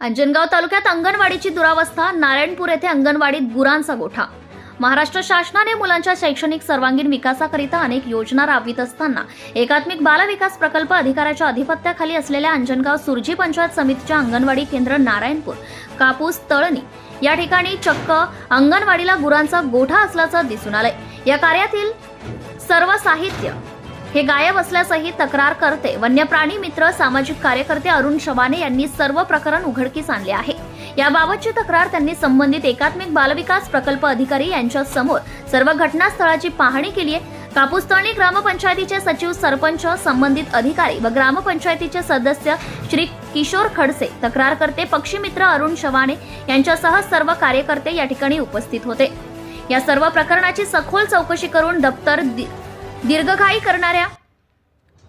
अंजनगाव तालुक्यात अंगणवाडीची दुरावस्था नारायणपूर येथे अंगणवाडीत गुरांचा गोठा. महाराष्ट्र शासनाने मुलांच्या शैक्षणिक सर्वांगीण विकासाकरिता अनेक योजना राबवित असताना एकात्मिक बालविकास प्रकल्प अधिकाऱ्याच्या अधिपत्याखाली असलेल्या अंजनगाव सुरजी पंचायत समितीच्या अंगणवाडी केंद्र नारायणपूर कापूस तळणी या ठिकाणी चक्क अंगणवाडीला गुरांचा गोठा असल्याचं दिसून आलंय. या कार्यातील सर्व साहित्य हे गायब असल्याचंही तक्रार करते. वन्यप्राणी मित्र सामाजिक कार्यकर्ते अरुण शवाने यांनी सर्व प्रकरण उघडकीस आणले आहे. याबाबतची तक्रार त्यांनी संबंधित एकात्मिक बालविकास प्रकल्प अधिकारी यांच्या समोर सर्व घटनास्थळाची पाहणी केली आहे. कापूसतळणी ग्रामपंचायतीचे सचिव सरपंच संबंधित अधिकारी व ग्रामपंचायतीचे सदस्य श्री किशोर खडसे तक्रारकर्ते पक्षीमित्र अरुण शवाने यांच्यासह सर्व कार्यकर्ते या ठिकाणी उपस्थित होते. या सर्व प्रकरणाची सखोल चौकशी करून दप्तर दि- दीर्घघाई करणाऱ्या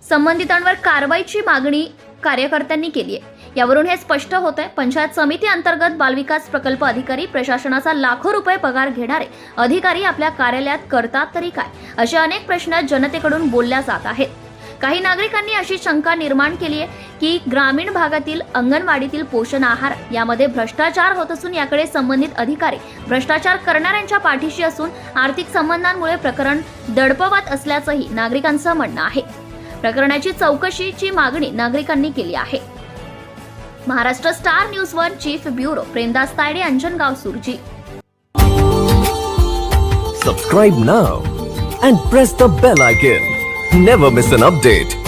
संबंधितांवर कारवाईची मागणी कार्यकर्त्यांनी केली आहे. यावरून हे स्पष्ट होत आहे. पंचायत समिती अंतर्गत बालविकास प्रकल्प अधिकारी प्रशासनाचा लाखो रुपये पगार घेणारे अधिकारी आपल्या कार्यालयात करतात तरी काय? असे अनेक प्रश्न जनतेकडून बोलल्या जात आहेत. काही नागरिकांनी अशी शंका निर्माण केली आहे की ग्रामीण भागातील अंगणवाडीतील पोषण आहार यामध्ये भ्रष्टाचार होत असून याकडे संबंधित अधिकारी भ्रष्टाचार करणाऱ्यांच्या पाठीशी असून आर्थिक संबंधांमुळे प्रकरण दडपवत असल्याचंही नागरिकांचं म्हणणं आहे. प्रकरणाची चौकशीची मागणी नागरिकांनी केली आहे. महाराष्ट्र स्टार न्यूजवर chief bureau Premdas Tayde Anjangaon Surji. Subscribe now and press the bell icon never miss an update